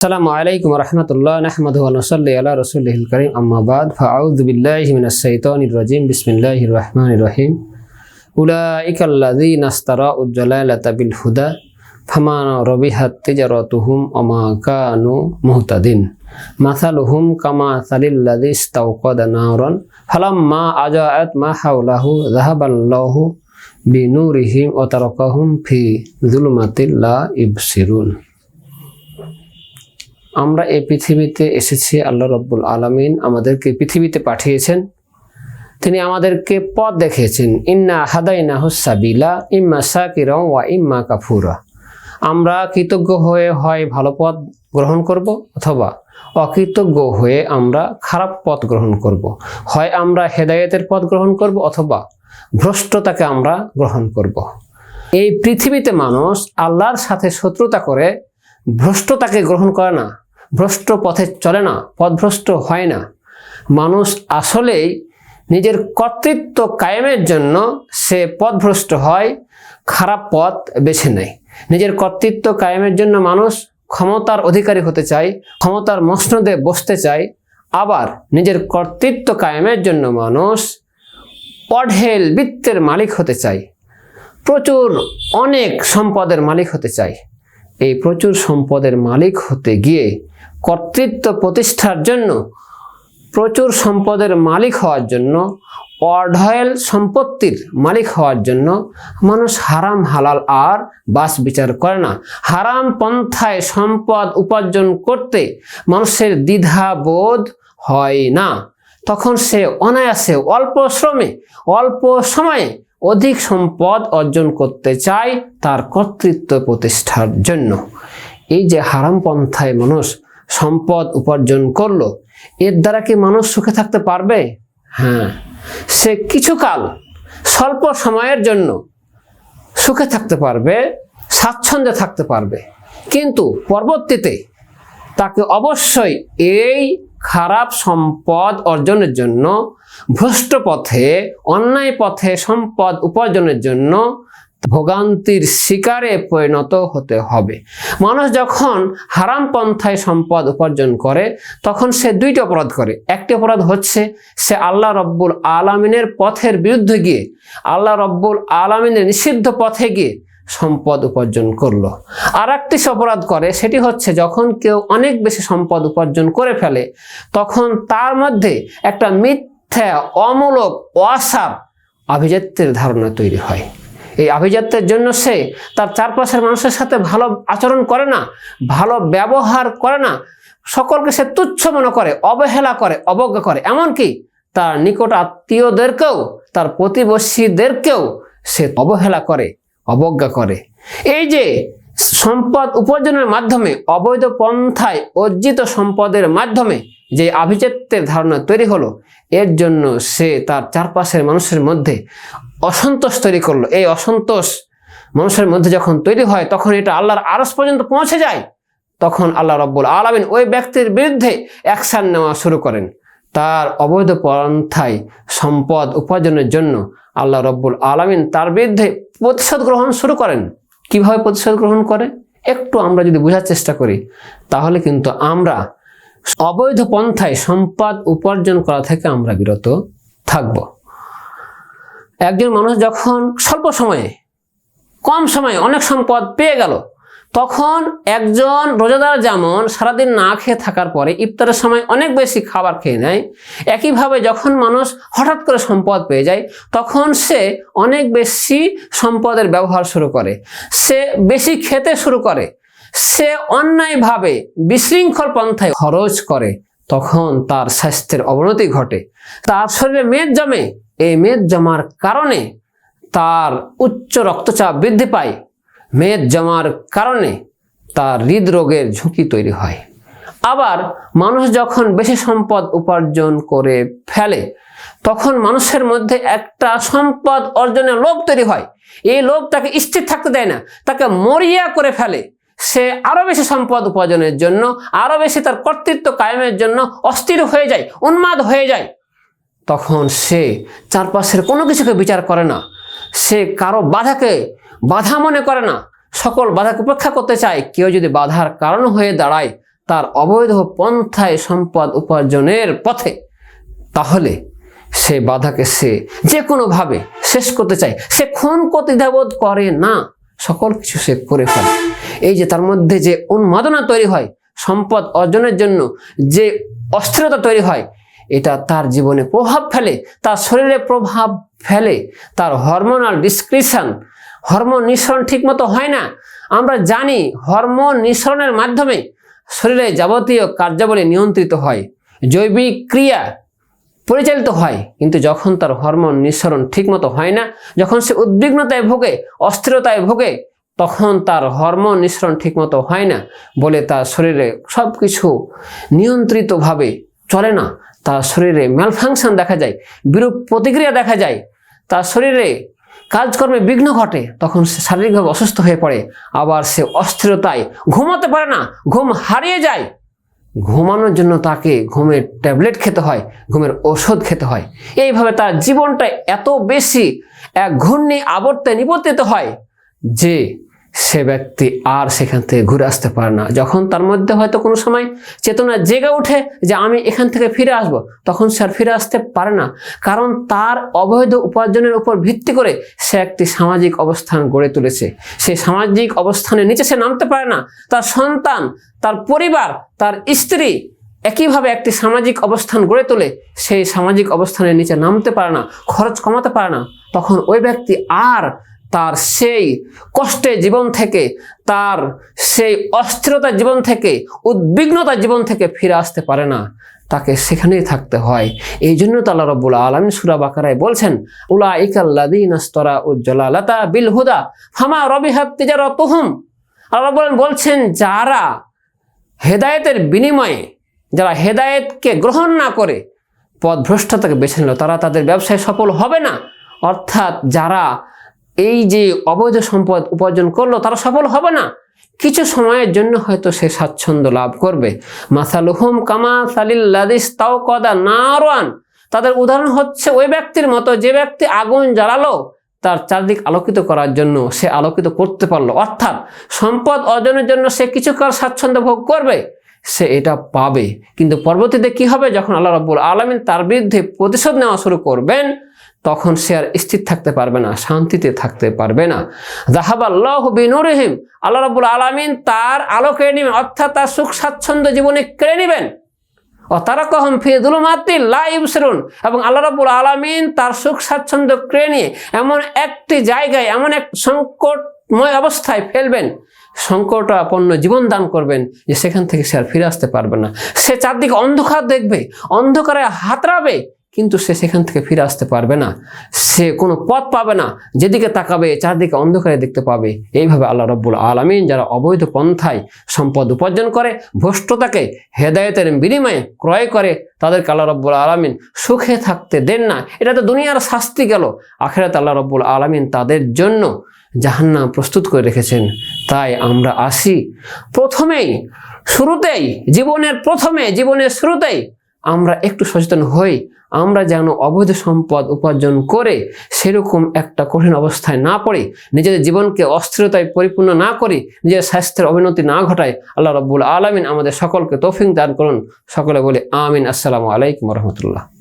السلام عليكم ورحمة الله. نحمده ونصلي على رسوله الكريم. أما بعد فأعوذ بالله من الشيطان الرجيم. بسم الله الرحمن الرحيم. أولئك الذين اشتروا الجلالة بالهدى فما ربحت تجارتهم وما كانوا مهتدين. مثلهم كمثل الذي استوقد نارا فلما أضاءت ما حوله ذهب الله بنورهم وتركهم في ظلمات لا يبصرون. আমরা এই পৃথিবীতে এসেছি আল্লাহ রব্বুল আলমিন আমাদেরকে পৃথিবীতে পাঠিয়েছেন তিনি আমাদেরকে পথ দেখিয়েছেন ইন্না হাদাইনা হুসাবিলা ইম্মা সাকিরং ওয়া ইম্মা কাফুরা আমরা কৃতজ্ঞ হয়ে হয় ভালো পথ গ্রহণ করব অথবা অকৃতজ্ঞ হয়ে আমরা খারাপ পথ গ্রহণ করব। হয় আমরা হেদায়েতের পথ গ্রহণ করব অথবা ভ্রষ্টতাকে আমরা গ্রহণ করব। এই পৃথিবীতে মানুষ আল্লাহর সাথে শত্রুতা করে ভ্রষ্টতাকে গ্রহণ করে না ভ্রষ্ট পথে চলে না পথভ্রষ্ট হয় না। মানুষ আসলেই নিজের কর্তৃত্ব কায়েমের জন্য সে পথভ্রষ্ট হয়, খারাপ পথ বেছে নেয়। নিজের কর্তৃত্ব কায়েমের জন্য মানুষ ক্ষমতার অধিকারী হতে চায়, ক্ষমতার মসনদে বসতে চায়। আবার নিজের কর্তৃত্ব কায়েমের জন্য মানুষ অঢেল বৃত্তের মালিক হতে চায়। প্রচুর অনেক সম্পদের মালিক হতে চায়। এই প্রচুর সম্পদের মালিক হতে গিয়ে কর্তৃত্ব প্রতিষ্ঠার জন্য প্রচুর সম্পদের মালিক হওয়ার জন্য অঢয়েল সম্পত্তির মালিক হওয়ার জন্য মানুষ হারাম, হালাল আর বাস বিচার করে না। হারাম পন্থায় সম্পদ উপার্জন করতে মানুষের দ্বিধা বোধ হয় না। তখন সে অনায়াসে অল্প শ্রমে, অল্প সময়ে অধিক সম্পদ অর্জন করতে চায় তার কর্তৃত্ব প্রতিষ্ঠার জন্য। এই যে হারাম পন্থায় মানুষ সম্পদ উপার্জন করল এর দ্বারা কি মানুষ সুখে থাকতে পারবে? হ্যাঁ। সে কিছুকাল স্বল্প সময়ের জন্য সুখে থাকতে পারবে স্বাচ্ছন্দ্যে থাকতে পারবে। কিন্তু পরবর্তীতে তাকে অবশ্যই এই খারাপ সম্পদ অর্জনের জন্য ভ্রষ্ট পথে অন্যায় পথে সম্পদ উপার্জনের জন্য ভোগান্তির শিকারে পরিণত হতে হবে। মানুষ যখন হারাম পন্থায় সম্পদ উপার্জন করে, তখন সে দুইটি অপরাধ করে। একটি অপরাধ হচ্ছে, সে আল্লাহ রব্বুল আলমিনের পথের বিরুদ্ধে গিয়ে, আল্লাহ রব্বুল আলমিনের নিষিদ্ধ পথে গিয়ে সম্পদ উপার্জন করল। আর একটি অপরাধ করে, সেটি হচ্ছে যখন কেউ অনেক বেশি সম্পদ উপার্জন করে ফেলে, তখন তার মধ্যে একটা মিথ্যা, অমূলক অসার আভিজাত্যের ধারণা তৈরি হয়। আভিজাত্যের জন্য সে তার চারপাশের মানুষের সাথে ভালো আচরণ করে না, ভালো ব্যবহার করে না, সকলকে সে তুচ্ছ মনে করে, অবহেলা করে, অবজ্ঞা করে। এমনকি তার নিকট আত্মীয়দেরকেও, তার প্রতিবেশীদেরকেও সে অবহেলা করে, অবজ্ঞা করে। এই যে সম্পদ উপার্জনের মাধ্যমে, অবৈধ পন্থায় অর্জিত সম্পদের মাধ্যমে যে আভিজাত্যের ধারণা তৈরি হলো, এর জন্য সে তার চারপাশের মানুষের মধ্যে অসন্তোষ তৈরি করল। এই অসন্তোষ মানুষের মধ্যে যখন তৈরি হয়, তখন এটা আল্লাহর আরস পর্যন্ত পৌঁছে যায়। তখন আল্লাহ রব্বুল আলমিন ওই ব্যক্তির বিরুদ্ধে অ্যাকশান নেওয়া শুরু করেন। তার অবৈধ পন্থায় সম্পদ উপার্জনের জন্য আল্লাহ রব্বুল আলমিন তার বিরুদ্ধে প্রতিশোধ গ্রহণ শুরু করেন। কীভাবে প্রতিশোধ গ্রহণ করে? একটু আমরা যদি বোঝার চেষ্টা করি, তাহলে কিন্তু আমরা অবৈধ পন্থায় সম্পদ উপার্জন করা থেকে আমরা বিরত থাকব। একজন মানুষ যখন স্বল্প সময়ে, কম সময়ে অনেক সম্পদ পেয়ে গেল, তখন একজন রোজাদার যেমন সারাদিন না খেয়ে থাকার পরে ইফতারের সময় অনেক বেশি খাবার খেয়ে নেয়, একইভাবে যখন মানুষ হঠাৎ করে সম্পদ পেয়ে যায়, তখন সে অনেক বেশি সম্পদের ব্যবহার শুরু করে, সে বেশি খেতে শুরু করে সে অন্যায়ভাবে বিশৃঙ্খল পন্থায় খরচ করে, তখন তার স্বাস্থ্যের অবনতি ঘটে। তার শরীরে মেদ জমে। এই মেদ জমার কারণে তার উচ্চ রক্তচাপ বৃদ্ধি পায়। মেদ জমার কারণে তার হৃদরোগের ঝুঁকি তৈরি হয়। আবার মানুষ যখন বেশি সম্পদ উপার্জন করে ফেলে, তখন মানুষের মধ্যে একটা সম্পদ অর্জনের লোভ তৈরি হয়। এই লোভ তাকে স্থির থাকতে দেয় না। তাকে মরিয়া করে ফেলে। সে আরও বেশি সম্পদ উপার্জনের জন্য, আরও বেশি তার কর্তৃত্ব কায়েমের জন্য অস্থির হয়ে যায়, উন্মাদ হয়ে যায়। তখন সে চারপাশের কোনো কিছুকে বিচার করে না। সে কারও বাধাকে বাধা মনে করে না। সকল বাধাকে উপেক্ষা করতে চায়। কেউ যদি বাধার কারণ হয়ে দাঁড়ায় তার অবৈধ পন্থায় সম্পদ উপার্জনের পথে, তাহলে সে বাধাকে সে যে কোনোভাবে শেষ করতে চায়। সে খুন প্রতিধাবোধ করে না। সকল কিছু সে করে ফেলে। এই যে তার মধ্যে যে উন্মাদনা তৈরি হয়, সম্পদ অর্জনের জন্য যে অস্থিরতা তৈরি হয়, এটা তার জীবনে প্রভাব ফেলে, তার শরীরে প্রভাব ফেলে, তার হরমোনাল ডিসক্রিপশন হরমোন নিঃসরণ ঠিকমতো হয় না। আমরা জানি হরমোন নিঃসরণের মাধ্যমে শরীরে যাবতীয় কার্যাবলী নিয়ন্ত্রিত হয়। জৈবিক ক্রিয়া পরিচালিত হয়, কিন্তু যখন তার হরমোন নিঃসরণ ঠিকমতো হয় না, যখন সে উদ্বিগ্নতায় ভোগে, অস্থিরতায় ভোগে, তখন তার হরমোন নিঃসরণ ঠিকমতো হয় না বলে তার শরীরে সব কিছু নিয়ন্ত্রিতভাবে চলে না। তার শরীরে ম্যালফাংশন দেখা যায়, বিরূপ প্রতিক্রিয়া দেখা যায়। তার শরীরে কাজকর্মে বিঘ্ন ঘটে, তখন সে শারীরিকভাবে অসুস্থ হয়ে পড়ে, আবার সে অস্থিরতায় ঘুমাতে পারে না, ঘুম হারিয়ে যায়। ঘুমানোর জন্য তাকে ঘুমের ট্যাবলেট খেতে হয়, ঘুমের ওষুধ খেতে হয়। এইভাবে তার জীবনটা এত বেশি এক ঘূর্ণি আবর্তে নিবর্তিত হয় যে সে ব্যক্তি আর সেখান থেকে ঘুরে আসতে পারে না। যখন তার মধ্যে হয়তো কোনো সময় চেতনা জেগে ওঠে যে আমি এখান থেকে ফিরে আসব, তখন সে আর ফিরে আসতে পারে না। কারণ তার অবৈধ উপার্জনের উপর ভিত্তি করে সে একটি সামাজিক অবস্থান গড়ে তুলেছে। সেই সামাজিক অবস্থানের নিচে সে নামতে পারে না। তার সন্তান, তার পরিবার, তার স্ত্রী একইভাবে একটি সামাজিক অবস্থান গড়ে তোলে, সেই সামাজিক অবস্থানের নিচে নামতে পারে না, খরচ কমাতে পারে না। তখন ওই ব্যক্তি আর তার সেই কষ্টে জীবন থেকে, তার সেই অস্থিরতার জীবন থেকে উদ্বিগ্নতার জীবন থেকে ফিরে আসতে পারে না। তাকে সেখানেই থাকতে হয়। এই জন্য তো আল্লাহ রব্বুল আলমিন সুরা বাকারায় বলছেন উলা ইকাল্লাদিন আস্তরা উজ্জ্বলালতা বিল হুদা ফামা রবিহাত তিজার তুহুম আল্লাহ বলেন বলছেন, যারা হেদায়েতের বিনিময়ে, যারা হেদায়েতকে গ্রহণ না করে পথভ্রষ্টতাকে বেছে নিল, তারা তাদের ব্যবসায় সফল হবে না। অর্থাৎ যারা এই যে অবৈধ সম্পদ উপার্জন করল, তারা সফল হবে না। কিছু সময়ের জন্য হয়তো সে স্বাচ্ছন্দ্য লাভ করবে। মাসালুহুম কামা সালিল্লাদিস তাও কদা নারওয়ান তাদের উদাহরণ হচ্ছে, ওই ব্যক্তির মতো যে ব্যক্তি আগুন জ্বালালো, তার চারদিক আলোকিত করার জন্য সে আলোকিত করতে পারল। অর্থাৎ সম্পদ অর্জনের জন্য সে কিছুকাল স্বাচ্ছন্দ্য ভোগ করবে, সে এটা পাবে। কিন্তু পরবর্তীতে কি হবে? যখন আল্লাহ রাব্বুল আলমিন তার বিরুদ্ধে প্রতিশোধ নেওয়া শুরু করবেন তখন সে আর স্থির থাকতে পারবে না, শান্তিতে থাকতে পারবে না। জাহাব আল্লাহ বিনুরহিম, আল্লাহ রাবুল আলমিন তার আলো কেড়ে নেবেন, অর্থাৎ তার সুখ স্বাচ্ছন্দ্য জীবনে কেড়ে নেবেন। ও তারা কহম ফিদুলমাতি লাইবসরুন এবং আল্লাহ রাবুল আলমিন তার সুখ স্বাচ্ছন্দ্য কেড়ে নিয়ে এমন একটি জায়গায়, এমন এক সংকটময় অবস্থায় ফেলবেন, সংকটাপন্ন জীবন দান করবেন, যে সেখান থেকে সে আর ফিরে আসতে পারবে না। সে চারদিকে অন্ধকার দেখবে, অন্ধকারে হাতড়াবে কিন্তু সে সেখান থেকে ফিরে আসতে পারবে না। সে কোনো পথ পাবে না। যেদিকে তাকাবে, চারদিকে অন্ধকারে দেখতে পাবে। এইভাবে আল্লাহ রব্বুল আলমিন যারা অবৈধ পন্থায় সম্পদ উপার্জন করে, ভ্রষ্টতাকে হেদায়তের বিনিময়ে ক্রয় করে, তাদেরকে আল্লাহ রব্বুল আলমিন সুখে থাকতে দেন না। এটা তো দুনিয়ার শাস্তি গেল। আখেরাত আল্লাহ রব্বুল আলমিন তাদের জন্য জাহান্নাম প্রস্তুত করে রেখেছেন। তাই আমরা আসি। প্রথমেই, শুরুতেই, জীবনের প্রথমে, জীবনের শুরুতেই আমরা একটু সচেতন হই, আমরা যেন অবৈধ সম্পদ উপার্জন করে সেরকম একটা কঠিন অবস্থায় না পড়ে, নিজেদের জীবনকে অস্থিরতায় পরিপূর্ণ না করে, নিজের স্বাস্থ্যের অবনতি না ঘটায় আল্লাহ রব্বুল আলমিন আমাদের সকলকে তৌফিক দান করুন। সকলে বলে, আমিন। আসসালামু আলাইকুম রহমতুল্লাহ।